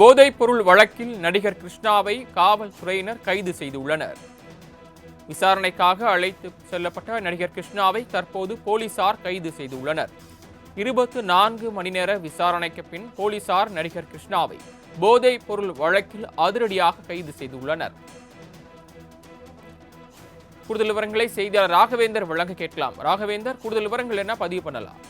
போதைப்பொருள் வழக்கில் நடிகர் கிருஷ்ணாவை காவல்துறையினர் கைது செய்துள்ளனர். விசாரணைக்காக அழைத்து செல்லப்பட்ட நடிகர் கிருஷ்ணாவை தற்போது போலீசார் கைது செய்துள்ளனர். இருபத்து நான்கு மணி நேர விசாரணைக்கு பின் போலீசார் நடிகர் கிருஷ்ணாவை போதைப் பொருள் வழக்கில் அதிரடியாக கைது செய்துள்ளனர். கூடுதல் விவரங்களை செய்தியாளர் ராகவேந்தர் வழங்க கேட்கலாம். ராகவேந்தர் கூடுதல் விவரங்கள் என்ன? பதிவு பண்ணலாம்.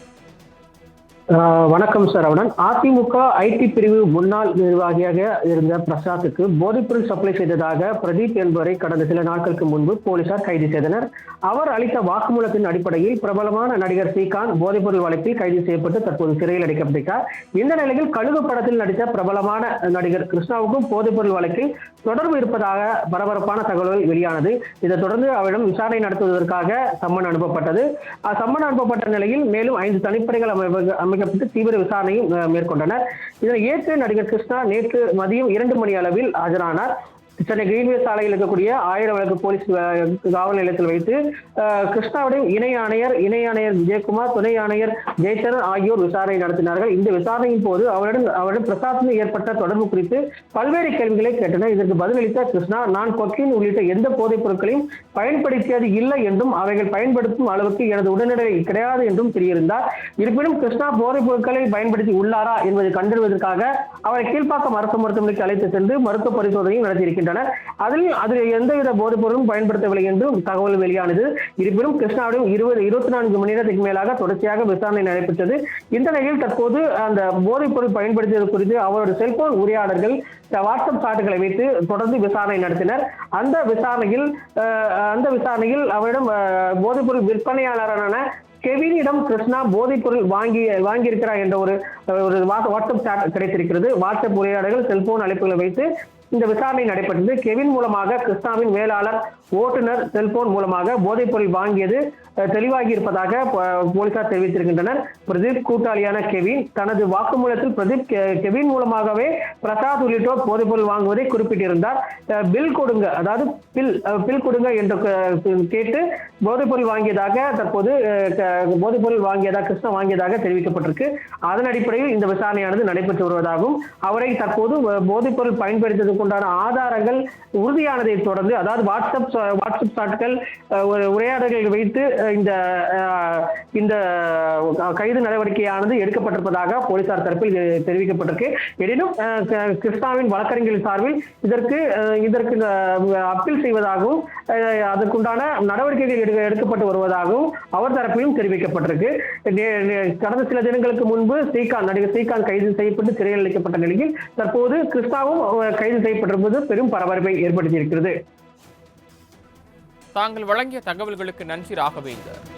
வணக்கம் சரவணன் அதிமுக ஐடி பிரிவு முன்னாள் நிர்வாகியாக இருந்த பிரசாத்துக்கு போதைப்பொருள் சப்ளை செய்ததாக பிரதீப் என்பவரை கடந்த சில நாட்களுக்கு முன்பு போலீசார் கைது செய்தனர். அவர் அளித்த வாக்குமூலத்தின் அடிப்படையில் பிரபலமான நடிகர் ஸ்ரீகாந்த் போதைப்பொருள் வழக்கில் கைது செய்யப்பட்டு தற்போது சிறையில் அடைக்கப்பட்டார் இந்த நிலையில் கழுகு படத்தில் நடித்த பிரபலமான நடிகர் கிருஷ்ணாவுக்கும் போதைப்பொருள் வழக்கில் தொடர்பு இருப்பதாக பரபரப்பான தகவல்கள் வெளியானது. இதைத் தொடர்ந்து அவரிடம் விசாரணை நடத்துவதற்காக சம்மன் அனுப்பப்பட்டது. சம்மன் அனுப்பப்பட்ட நிலையில் மேலும் ஐந்து தனிப்படைகள் அமைப்பு அமைக்கப்பட்டு தீவிர விசாரணையும் மேற்கொண்டனர். இதனை ஏற்று நடிகர் கிருஷ்ணா நேற்று மதியம் இரண்டு மணி அளவில் ஆஜரானார். சென்னை கிரீன்வே சாலையில் இருக்கக்கூடிய ஆயிரம் வழக்கு போலீஸ் காவல் நிலையத்தில் வைத்து அஹ், கிருஷ்ணாவுடைய இணை ஆணையர் இணை ஆணையர் விஜயகுமார் துணை ஆணையர் ஜெயசரன் ஆகியோர் விசாரணை நடத்தினார்கள். இந்த விசாரணையின் போது அவரிடம் அவரிடம் பிரசாத்துடன் ஏற்பட்ட தொடர்பு குறித்து பல்வேறு கேள்விகளை கேட்டனர். இதற்கு பதிலளித்த கிருஷ்ணா நான் கொக்கைன் உள்ளிட்ட எந்த போதைப் பொருட்களையும் பயன்படுத்தியது இல்லை என்றும் அவைகள் பயன்படுத்தும் அளவுக்கு எனது உடனடி கிடையாது என்றும் தெரியிருந்தார். இருப்பினும் கிருஷ்ணா போதைப் பொருட்களை பயன்படுத்தி உள்ளாரா என்பதை கண்டறிவதற்காக அவரை கீழ்ப்பாக்கம் அரசு மருத்துவமனைக்கு அழைத்து சென்று மருத்துவ பரிசோதனையும் வருகின்றன அதில் அதில் எந்தவித போதைப் பொருளும் பயன்படுத்தவில்லை என்றும் தகவல் வெளியானது. இருப்பினும் கிருஷ்ணாவிடம் இருபது இருபத்தி நான்கு மணி நேரத்துக்கு மேலாக தொடர்ச்சியாக விசாரணை நடைபெற்றது. இந்த நிலையில் தற்போது அந்த போதைப் பொருள் பயன்படுத்தியது குறித்து அவரோட செல்போன் உரையாடல்கள் வாட்ஸ்அப் சாட்டுகளை வைத்து தொடர்ந்து விசாரணை நடத்தினர். அந்த விசாரணையில் அந்த விசாரணையில் அவரிடம் போதைப்பொருள் விற்பனையாளரான கெவினிடம் கிருஷ்ணா போதைப்பொருள் வாங்கி வாங்கியிருக்கிறார் என்ற ஒரு ஒரு வாட்ஸ்அப் சாட் கிடைத்திருக்கிறது. வாட்ஸ்அப் உரையாடல்கள் செல்போன் அழைப்புகளை வைத்து இந்த விசாரணை நடைபெற்றது. கெவின் மூலமாக கிருஷ்ணாவின் மேலாளர் ஓட்டுநர் செல்போன் மூலமாக போதைப்பொருள் வாங்கியது தெளிவாகி இருப்பதாக போலீசார் தெரிவித்திருக்கின்றனர். பிரதீப் கூட்டாளியான கெவின் தனது வாக்குமூலத்தில் பிரதீப் கெவின் மூலமாகவே பிரசாத் உள்ளிட்டோர் போதைப்பொருள் வாங்குவதை குறிப்பிட்டிருந்தார். பில் கொடுங்க அதாவது பில் பில் கொடுங்க என்று கேட்டு கேட்டு போதைப்பொருள் வாங்கியதாக தற்போது அஹ், க- போதைப்பொருள் வாங்கியதாக கிருஷ்ணா வாங்கியதாக தெரிவிக்கப்பட்டிருக்கு. அதன் அடிப்படையில் இந்த விசாரணையானது நடைபெற்று வருவதாகவும் அவரை தற்போது போதைப்பொருள் பயன்படுத்தியது பயன்படுத்துவதற்குண்டான ஆதாரங்கள் உறுதியானதை தொடர்ந்து அதாவது வாட்ஸ்அப் வாட்ஸ்அப் சாட்டுகள் உரையாடல்கள் உரையாடல்களை வைத்து இந்த இந்த கைது நடவடிக்கையானது எடுக்கப்பட்டிருப்பதாக போலீசார் தரப்பில் தெரிவிக்கப்பட்டிருக்கு. எனினும் கிருஷ்ணாவின் வழக்கறிஞர்கள் சார்பில் இதற்கு இதற்கு அப்பீல் செய்வதாகவும் அதற்குண்டான நடவடிக்கைகள் எடுக்க- எடுக்கப்பட்டு வருவதாகவும் அவர் தரப்பிலும் தெரிவிக்கப்பட்டிருக்கு. கடந்த சில தினங்களுக்கு முன்பு ஸ்ரீகாந்த் நடிகர் ஸ்ரீகாந்த் கைது செய்யப்பட்டு சிறையில் அளிக்கப்பட்ட நிலையில் தற்போது கிருஷ்ணாவும் கைது செய்யப்பட்டிருப்பது பெரும் பரபரப்பை ஏற்படுத்தியிருக்கிறது. தாங்கள் வழங்கிய தகவல்களுக்கு நன்றி ராகவேந்தர்.